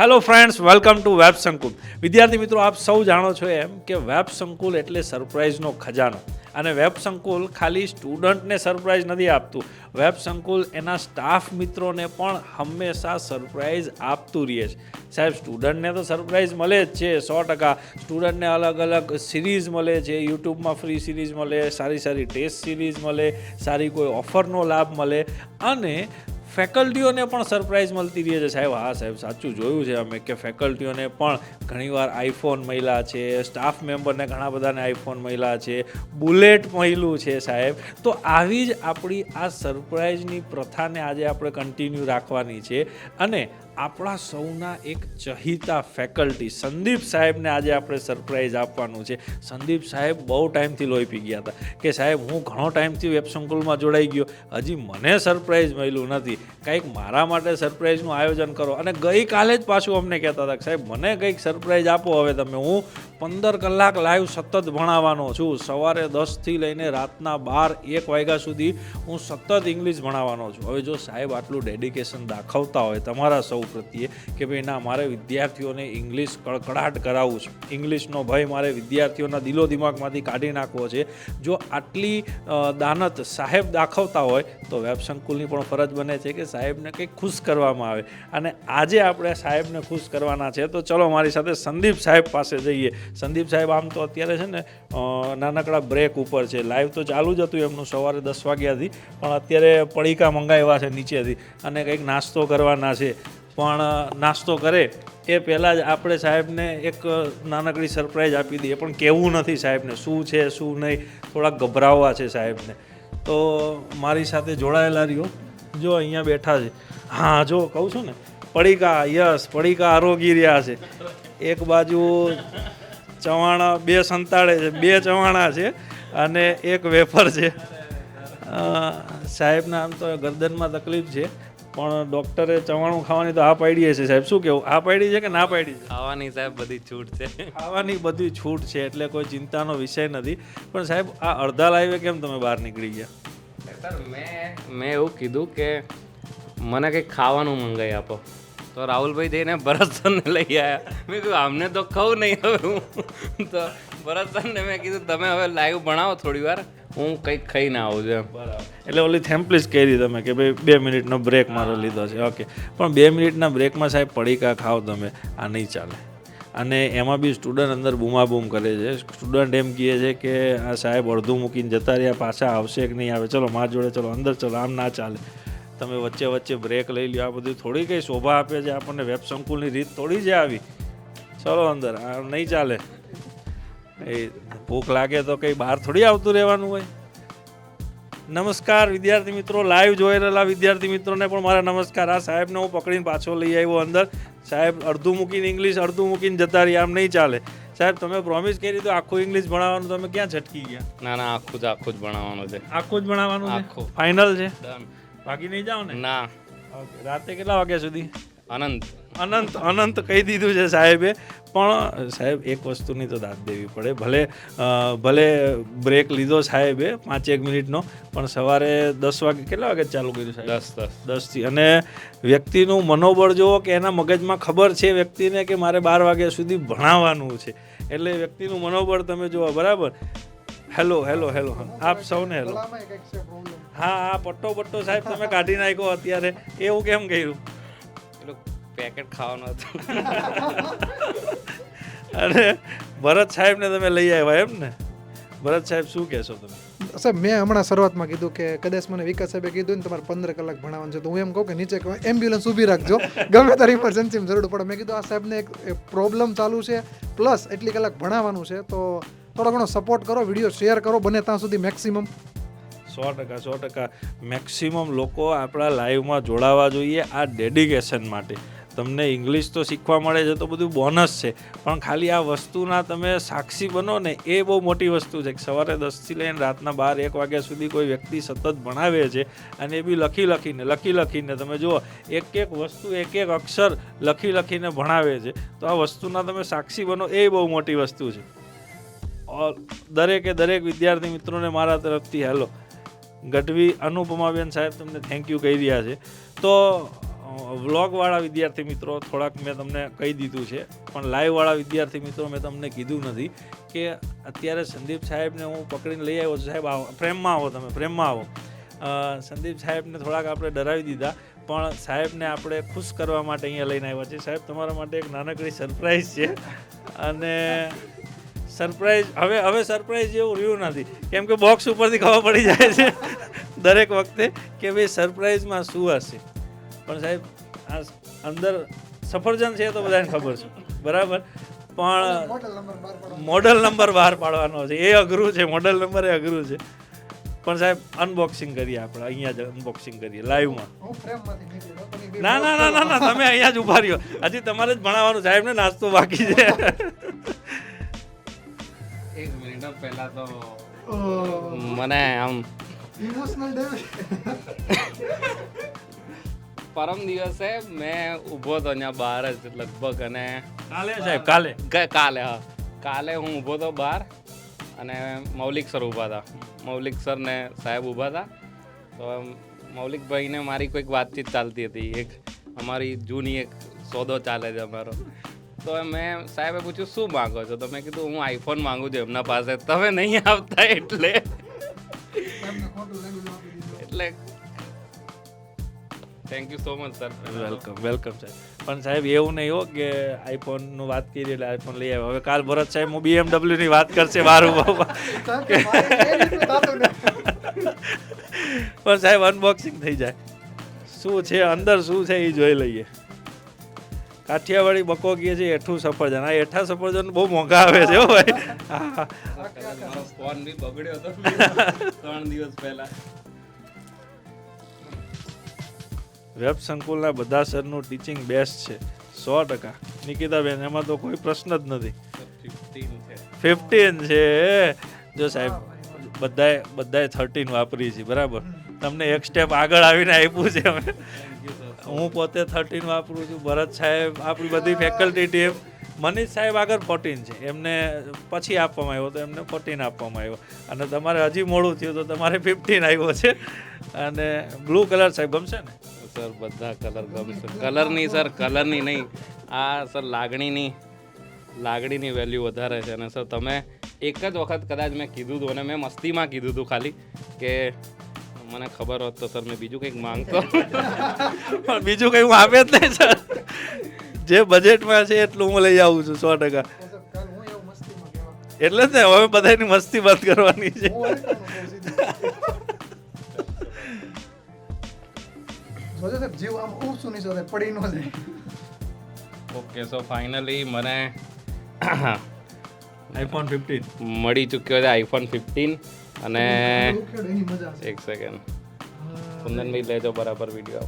Hello friends welcome to Web Sankul વિદ્યાર્થી મિત્રો, આપ સૌ જાણો છો એમ કે વેબ સંકુલ એટલે સરપ્રાઇઝનો ખજાનો. અને વેબ સંકુલ ખાલી સ્ટુડન્ટને સરપ્રાઇઝ નથી આપતું. વેબ સંકુલ એના સ્ટાફ મિત્રોને પણ હંમેશા સરપ્રાઇઝ આપતું રહે છે. સાહેબ સ્ટુડન્ટને તો સરપ્રાઇઝ મળે જ છે, સો ટકા. સ્ટુડન્ટને અલગ અલગ સિરીઝ મળે છે. યુટ્યુબમાં ફ્રી સિરીઝ મળે, સારી સારી ટેસ્ટ સિરીઝ મળે, સારી કોઈ ઓફરનો લાભ મળે. અને ફેકલ્ટીઓને પણ સરપ્રાઇઝ મળતી રહે છે. સાહેબ, હા, સાહેબ, સાચું જોયું છે અમે કે ફેકલ્ટીઓને પણ ઘણીવાર આઈફોન મળ્યા છે, સ્ટાફ મેમ્બરને ઘણા બધાને આઈફોન મળ્યા છે, બુલેટ મળ્યું છે સાહેબ. તો આવી જ આપણી આ સરપ્રાઇઝની પ્રથાને આજે આપણે કન્ટિન્યુ રાખવાની છે. અને આપણા સૌના એક ચહિતા ફેકલ્ટી સંદીપ સાહેબને આજે આપણે સરપ્રાઇઝ આપવાનું છે. સંદીપ સાહેબ બહુ ટાઈમથી લોહી પી ગયા હતા. કે સાહેબ, હું ઘણો ટાઈમથી વેબ સંકુલમાં જોડાઈ ગયો. હજી મને સરપ્રાઇઝ મળ્યું નથી. કંઈક મારા માટે સરપ્રાઇઝનું આયોજન કરો. અને ગઈકાલે જ પાછું અમને કહેતા હતા કે સાહેબ, મને કંઈક સરપ્રાઇઝ આપો હવે તમે. હું પંદર કલાક લાઈવ સતત ભણાવવાનો છું. સવારે દસથી લઈને રાતના બાર, એક વાગ્યા સુધી હું સતત ઇંગ્લિશ ભણાવવાનો છું. હવે જો સાહેબ આટલું ડેડિકેશન દાખવતા હોય તમારા સૌ પ્રત્યે કે ભાઈ ના, મારે વિદ્યાર્થીઓને ઇંગ્લિશ કડકડાટ કરાવવું છે. ઇંગ્લિશનો ભય મારે વિદ્યાર્થીઓના દિલો દિમાગમાંથી કાઢી નાખવો છે. જો આટલી દાનત સાહેબ દાખવતા હોય તો વેબ સંકુલની પણ ફરજ બને છે કે સાહેબને કંઈક ખુશ કરવામાં આવે. અને આજે આપણે સાહેબને ખુશ કરવાના છે. તો ચલો મારી સાથે સંદીપ સાહેબ પાસે જઈએ. સંદીપ સાહેબ, આમ તો અત્યારે છે ને નાનકડા બ્રેક ઉપર છે. લાઈવ તો ચાલુ જ હતું એમનું સવારે દસ વાગ્યાથી, પણ અત્યારે પડીકા મંગાવ્યા છે નીચેથી અને કંઈક નાસ્તો કરવાના છે. પણ નાસ્તો કરે એ પહેલાં જ આપણે સાહેબને એક નાનકડી સરપ્રાઈઝ આપી દઈએ. પણ કહેવું નથી સાહેબને, શું છે, શું નહીં, થોડાક ગભરાવવા છે સાહેબને. તો મારી સાથે જોડાયેલા રહ્યો. જો અહીંયા બેઠા છે. હા, જો, કહું છું ને, પડીકા, યસ, પડીકા આરોગી રહ્યા છે. એક બાજુ ચવાણા બે સંતાડે છે બે ચવાણા છે અને એક વેફર છે. સાહેબને આમ તો ગરદનમાં તકલીફ છે પણ ડૉક્ટરે ચવાણું ખાવાની તો આ પાડી છે. સાહેબ શું કેવું? આ પાડી છે કે ના પાડી છે? ખાવાની સાહેબ બધી છૂટ છે. ખાવાની બધી છૂટ છે એટલે કોઈ ચિંતાનો વિષય નથી. પણ સાહેબ આ અડધા લાઈવે કેમ તમે બહાર નીકળી ગયા? સર મેં મેં એવું કીધું કે મને કંઈક ખાવાનું મંગાવી આપો. તો રાહુલભાઈ જઈને ભરત લઈ આવ્યા મેં કીધું, આમને તો કહું નહીં હવે હું. તો ભરત મેં કીધું, તમે હવે લાઈવ ભણાવો થોડી વાર. હું કંઈક ખાઈને આવું છું. એટલે ઓલી થેમ્પલીસ કહી તમે કે ભાઈ બે મિનિટનો બ્રેક મારો લીધો છે. ઓકે પણ બે મિનિટના બ્રેકમાં સાહેબ પડીકા ખાઓ તમે. આ નહીં ચાલે. અને એમાં બી સ્ટુડન્ટ અંદર બૂમાબૂમ કરે છે. સ્ટુડન્ટ એમ કહે છે કે, આ સાહેબ અડધું મૂકીને જતા રહ્યા, પાછા આવશે કે નહીં આવે? ચલો, મારા જોડે ચલો, અંદર ચલો, આમ ના ચાલે. તમે વચ્ચે વચ્ચે બ્રેક લઈ લ્યો. આ બધું થોડી કંઈ શોભા આપે છે. આપણને વેબ સંકુલની રીત થોડી છે આવી. ચલો અંદર આ નહીં ચાલે. એ ભૂખ લાગે તો કંઈ બહાર થોડી આવતું રહેવાનું હોય. નમસ્કાર વિદ્યાર્થી મિત્રો. લાઈવ જોઈ રહેલા વિદ્યાર્થી મિત્રોને પણ મારા નમસ્કાર. આ સાહેબને હું પકડીને પાછો લઈ આવ્યો અંદર. સાહેબ અડધું મૂકીને ઇંગ્લિશ અડધું મૂકીને જતા રહી આમ નહીં ચાલે. સાહેબ તમે પ્રોમિસ કરી તો આખું ઇંગ્લિશ ભણાવવાનું. તમે ક્યાં છટકી ગયા? ના ના આખું જ આખું જ ભણાવવાનું છે. આખું જ ભણાવવાનું આખું. ફાઇનલ છે? Done. બાકી નહીં જાઓ ને? ના. રાતે કેટલા વાગ્યા સુધી? અનંત. અનંત અનંત કહી દીધું છે સાહેબે. પણ સાહેબ એક વસ્તુની તો દાદ દેવી પડે. ભલે ભલે બ્રેક લીધો સાહેબે પાંચ એક મિનિટનો પણ સવારે દસ વાગે કેટલા વાગે ચાલુ કર્યું સાહેબ? દસ દસ. દસથી. અને વ્યક્તિનું મનોબળ જુઓ કે એના મગજમાં ખબર છે વ્યક્તિને કે મારે બાર વાગ્યા સુધી ભણાવવાનું છે. એટલે વ્યક્તિનું મનોબળ તમે જુઓ બરાબર? હેલો હેલો હેલો આપ સૌને હેલો હા હા પટ્ટો પટ્ટો સાહેબ તમે કાઢી નાખ્યો અત્યારે. એવું કેમ કર્યું? પેલું પેકેટ ખાવાનું હતું. અને ભરત સાહેબને તમે લઈ આવ્યા એમ ને? ભરત સાહેબ શું કહેશો તમે? સાહેબ મેં હમણાં શરૂઆતમાં કીધું કે કદાચ મને વિકાસ સાહેબે કીધું ને તમારે પંદર કલાક ભણાવવાનું છે તો હું એમ કહું કે નીચે એમ્બ્યુલન્સ ઊભી રાખજો. ગમે તારી ઇમરજન્સીમાં જરૂર પડે. મેં કીધું આ સાહેબને એક પ્રોબ્લેમ ચાલુ છે પ્લસ એટલી કલાક ભણાવવાનું છે તો થોડો ઘણો સપોર્ટ કરો વીડિયો શેર કરો બને ત્યાં સુધી મેક્સિમમ સો ટકા સો ટકા. મેક્સિમમ લોકો આપણા લાઈવમાં જોડાવા જોઈએ આ ડેડિકેશન માટે. તમને ઇંગ્લિશ તો શીખવા મળે છે, તો બધું બોનસ છે. પણ ખાલી આ વસ્તુના તમે સાક્ષી બનો ને, એ બહુ મોટી વસ્તુ છે કે સવારે દસથી લઈને રાતના બાર, એક વાગ્યા સુધી કોઈ વ્યક્તિ સતત ભણાવે છે અને એ બી લખી લખીને લખી લખીને. તમે જુઓ, એક એક વસ્તુ, એક એક અક્ષર લખી લખીને ભણાવે છે. તો આ વસ્તુના તમે સાક્ષી બનો, એ બહુ મોટી વસ્તુ છે. દરેકે દરેક વિદ્યાર્થી મિત્રોને મારા તરફથી, હેલો ગઢવી અનુપમાબેન સાહેબ તમને થેન્ક યુ કહી રહ્યા છે. તો વ્લોગવાળા વિદ્યાર્થી મિત્રો, થોડાક મેં તમને કહી દીધું છે, પણ લાઈવવાળા વિદ્યાર્થી મિત્રો મેં તમને કીધું નથી કે અત્યારે સંદીપ સાહેબને હું પકડીને લઈ આવ્યો છું. સાહેબ, આવો, પ્રેમમાં આવો તમે, પ્રેમમાં આવો. સંદીપ સાહેબને થોડાક આપણે ડરાવી દીધા, પણ સાહેબને આપણે ખુશ કરવા માટે અહીંયા લઈને આવ્યા છીએ. સાહેબ, તમારા માટે એક નાનકડી સરપ્રાઈઝ છે. અને સરપ્રાઈઝ હવે હવે સરપ્રાઈઝ જેવું રહ્યું નથી. કેમ કે બોક્સ ઉપરથી ખબર પડી જાય છે. દરેક વખતે કે ભાઈ સરપ્રાઈઝમાં શું હશે? પણ સાહેબ આ અંદર સફરજન છે તો બધાને ખબર છે. બરાબર? પણ મોડલ નંબર બહાર પાડવાનો છે. એ અઘરું છે. મોડલ નંબર એ અઘરું છે. પણ સાહેબ અનબોક્સિંગ કરીએ આપણે. અહીંયા જ અનબોક્સિંગ કરીએ લાઈવમાં ના ના ના ના ના તમે અહીંયા જ ઊભા રહ્યો. હજી તમારે જ ભણાવવાનું. સાહેબને નાસ્તો બાકી છે. એક મિનિટ પહેલા તો મને આમ ઇમોશનલ ડેમેજ પરમ દિવસે મેં ઊભો હતો અહીંયા બહાર જ લગભગ અને કાલે સાહેબ કાલે? કાલે હા. કાલે હું ઊભો હતો બહાર અને મૌલિક સર ઊભા હતા. મૌલિક સર ને સાહેબ ઊભા હતા. તો મૌલિકભાઈને મારી કોઈક વાતચીત ચાલતી હતી. એક અમારી જૂની એક સોદો ચાલે છે અમારો. તો મેં સાહેબે પૂછ્યું શું માગો છો? તો મેં કીધું હું આઈફોન માગું છું એમના પાસે તમે નહીં આવતા એટલે. એટલે thank you so much sir welcome welcome સાહેબ પણ સાહેબ એવું નહીં હો કે આઈફોનનું વાત કરી એટલે આઈફોન લઈ આવ્યો. હવે કાલ ભરત સાહેબ હું BMW ની વાત કરશે મારું. બાબા પણ સાહેબ અનબોક્સિંગ થઈ જાય. શું છે અંદર શું છે એ જોઈ લઈએ. કાઠિયાવાડી બકો કહે છે એઠું સફરજન. આ એઠા સફરજન બહુ મોંઘા આવે છે હો ભાઈ. ફોન બી બગડ્યો હતો ત્રણ દિવસ પહેલા વેબ સંકુલના બધા સરનું ટીચિંગ બેસ્ટ છે. સો ટકા. નિકિતાબેન, એમાં તો કોઈ પ્રશ્ન જ નથી. ફિફ્ટીન છે. જો સાહેબ, બધાએ બધાએ થર્ટીન વાપરી છે, બરાબર. તમને એક સ્ટેપ આગળ આવીને આપ્યું છે અમે. હું પોતે થર્ટીન વાપરું છું. ભરત સાહેબ, આપણી બધી ફેકલ્ટી ટીમ મનીષ સાહેબ આગળ ફોર્ટીન છે. એમને પછી આપવામાં આવ્યો તો એમને ફોર્ટીન આપવામાં આવ્યો. અને તમારે હજી મોડું થયું તો તમારે ફિફ્ટીન આવ્યો છે. અને બ્લુ કલર સાહેબ ગમશે ને? સર બધા કલર ગમશે કલરની સર કલરની નહીં. આ સર લાગણીની લાગણીની વેલ્યુ વધારે છે. અને સર તમે એક જ વખત કદાચ મેં કીધું હતું અને મેં મસ્તીમાં કીધું હતું ખાલી કે મને ખબર હોત તો સર મેં બીજું કંઈક માંગતો. પણ બીજું કંઈ હું આપે જ નહીં સર. જે બજેટમાં છે એટલું હું લઈ આવું છું સો ટકા. એટલે જ ને હવે બધાની મસ્તી બંધ કરવાની છે. જીવ આમ પડી ન જાય. ઓકે સો ફાઇનલી મને આઈફોન ફિફ્ટીન મળી ચૂક્યો છે આઈફોન ફિફ્ટીન અને ઉખેડ એની મજા છે એક સેકન્ડ કુંદનભાઈ લેજો બરાબર વીડિયો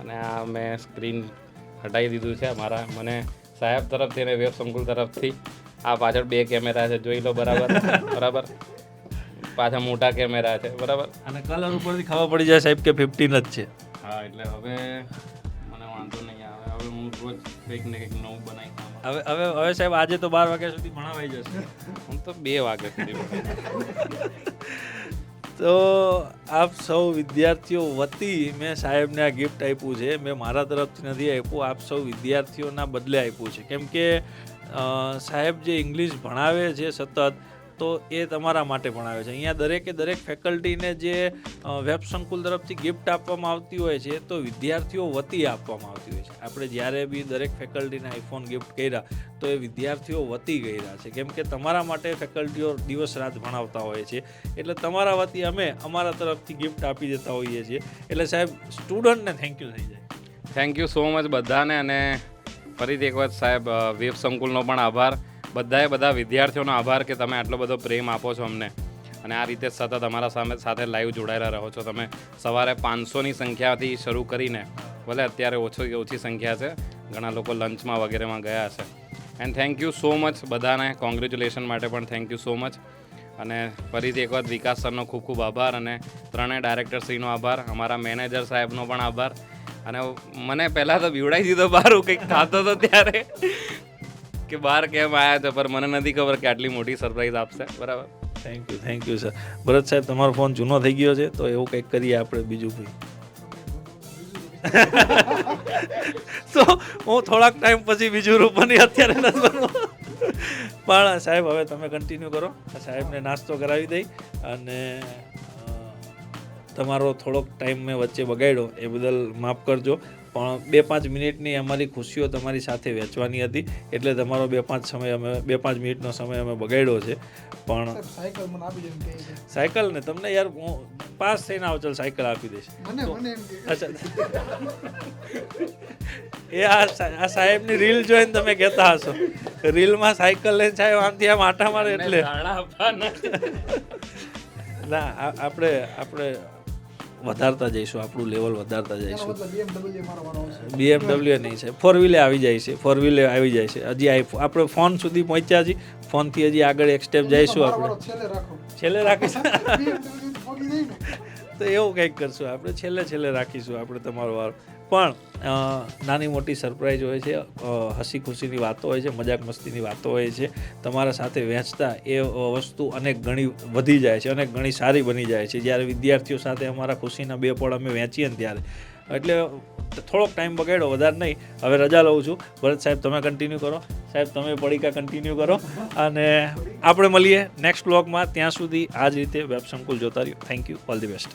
અને આ મેં સ્ક્રીન હટાવી દીધું છે મારા મને સાહેબ તરફથી અને વેબ સંકુલ તરફથી. આ પાછળ બે કેમેરા છે જોઈ લો બરાબર. બરાબર? પાછા મોટા કેમેરા છે બરાબર? અને કલર ઉપરથી ખબર પડી જાય સાહેબ કે ફિફ્ટીન જ છે. હા એટલે હવે મને વાંધો નહીં આવે. હવે હું રોજ કંઈક ને કંઈક નવું બનાવી હવે હવે હવે સાહેબ આજે તો બાર વાગ્યા સુધી ભણાવાઈ જશે. હું તો બે વાગ્યા સુધી. તો આપ સૌ વિદ્યાર્થીઓ વતી મેં સાહેબને આ ગિફ્ટ આપ્યું છે. મેં મારા તરફથી નથી આપ્યું આપ સૌ વિદ્યાર્થીઓના બદલે આપ્યું છે. કેમ કે સાહેબ જે ઇંગ્લિશ ભણાવે છે સતત તો એ તમારા માટે પણ આવે છે. અહીંયા દરેકે દરેક ફેકલ્ટીને જે વેબ સંકુલ તરફથી ગિફ્ટ આપવામાં આવતી હોય છે, તો વિદ્યાર્થીઓ વતી આપવામાં આવતી હોય છે. આપણે જ્યારે બી દરેક ફેકલ્ટીને આઈફોન ગિફ્ટ કર્યા, તો એ વિદ્યાર્થીઓ વતી કર્યા છે. કેમ કે તમારા માટે ફેકલ્ટીઓ દિવસ રાત ભણાવતા હોય છે. એટલે તમારા વતી અમે અમારા તરફથી ગિફ્ટ આપી દેતા હોઈએ છીએ. એટલે સાહેબ, સ્ટુડન્ટને થેન્ક યુ થઈ જાય. થેન્ક યુ સો મચ બધાને. અને ફરીથી એક વાત સાહેબ વેબ સંકુલનો પણ આભાર. બધાએ બધા વિદ્યાર્થીઓનો આભાર કે તમે આટલો બધો પ્રેમ આપો છો અમને. અને આ રીતે સતત અમારા સામે સાથે લાઈવ જોડાયેલા રહો છો. તમે સવારે પાંચસોની સંખ્યાથી શરૂ કરીને, ભલે અત્યારે ઓછો ઓછી સંખ્યા છે, ઘણા લોકો લંચમાં વગેરેમાં ગયા છે and thank you so much બધાને. કોંગ્રેચ્યુલેશન માટે પણ થેન્ક યુ સો મચ અને ફરીથી એકવાર વિકાસ સરનો ખૂબ ખૂબ આભાર અને ત્રણેય ડાયરેક્ટરશ્રીનો આભાર, અમારા મેનેજર સાહેબનો પણ આભાર. અને મને પહેલાં તો બીવડાવી દીધો બહાર કંઈક ખાતો હતો ત્યારે. કે બહાર કેમ આવ્યા હતા પર મને નથી ખબર કે આટલી મોટી સરપ્રાઈઝ આપશે. બરાબર? Thank you thank you sir Bharat સાહેબ, તમારો ફોન જૂનો થઈ ગયો છે, તો એવું કંઈક કરીએ આપણે બીજું ભાઈ તો હું થોડાક ટાઈમ પછી બીજું રૂપની અત્યારે નથી પણ સાહેબ, હવે તમે કન્ટિન્યુ કરો. સાહેબને નાસ્તો કરાવી દઈ અને તમારો થોડોક ટાઈમ મેં વચ્ચે બગાડ્યો, એ બદલ માફ કરજો. પણ બે પાંચ મિનિટની અમારી ખુશીઓ તમારી સાથે વહેંચવાની હતી. એટલે તમારો બે પાંચ સમય અમે બે પાંચ મિનિટનો સમય અમે બગાડ્યો છે. પણ સાયકલ મને આપી દેમ સાયકલ ને? તમને યાર હું પાસ થઈને આવો ચાલ સાયકલ આપી દઈશ. મને મને એમ કે અચ્છા. એ આ સાહેબની રીલ જોઈને તમે કહેતા હશો. રીલમાં સાયકલ લઈને સાહેબ આમથી આમ આટા મારે એટલે. ના આ- આપણે આપણે વધારતા જઈશું આપણું લેવલ વધારતા જઈશું. બીએમડબલ્યુ નહીં છે ફોર વ્હીલે આવી જાય છે ફોર વ્હીલે આવી જાય છે. હજી આઈ આપણે ફોન સુધી પહોંચ્યા છીએ ફોનથી હજી આગળ એક સ્ટેપ જઈશું આપણે. છેલ્લે રાખીશું તો એવું કંઈક કરશું આપણે છેલ્લે છેલ્લે રાખીશું આપણે તમારો વાર. પણ નાની મોટી સરપ્રાઈઝ હોય છે. હસી ખુશીની વાતો હોય છે, મજાક મસ્તીની વાતો હોય છે. તમારા સાથે વહેંચતા એ વસ્તુ અનેક ઘણી વધી જાય છે, અનેક ઘણી સારી બની જાય છે. જ્યારે વિદ્યાર્થીઓ સાથે અમારા ખુશીના બે પળ અમે વહેંચીએ ને ત્યારે. એટલે થોડોક ટાઈમ બગાડ્યો, વધારે નહીં. હવે રજા લઉં છું. ભરત સાહેબ, તમે કન્ટિન્યુ કરો. સાહેબ, તમે પડીકા કન્ટિન્યુ કરો. અને આપણે મળીએ નેક્સ્ટ બ્લોગમાં ત્યાં સુધી આ જ રીતે વેબ સંકુલ જોતા રહ્યો. Thank you all the best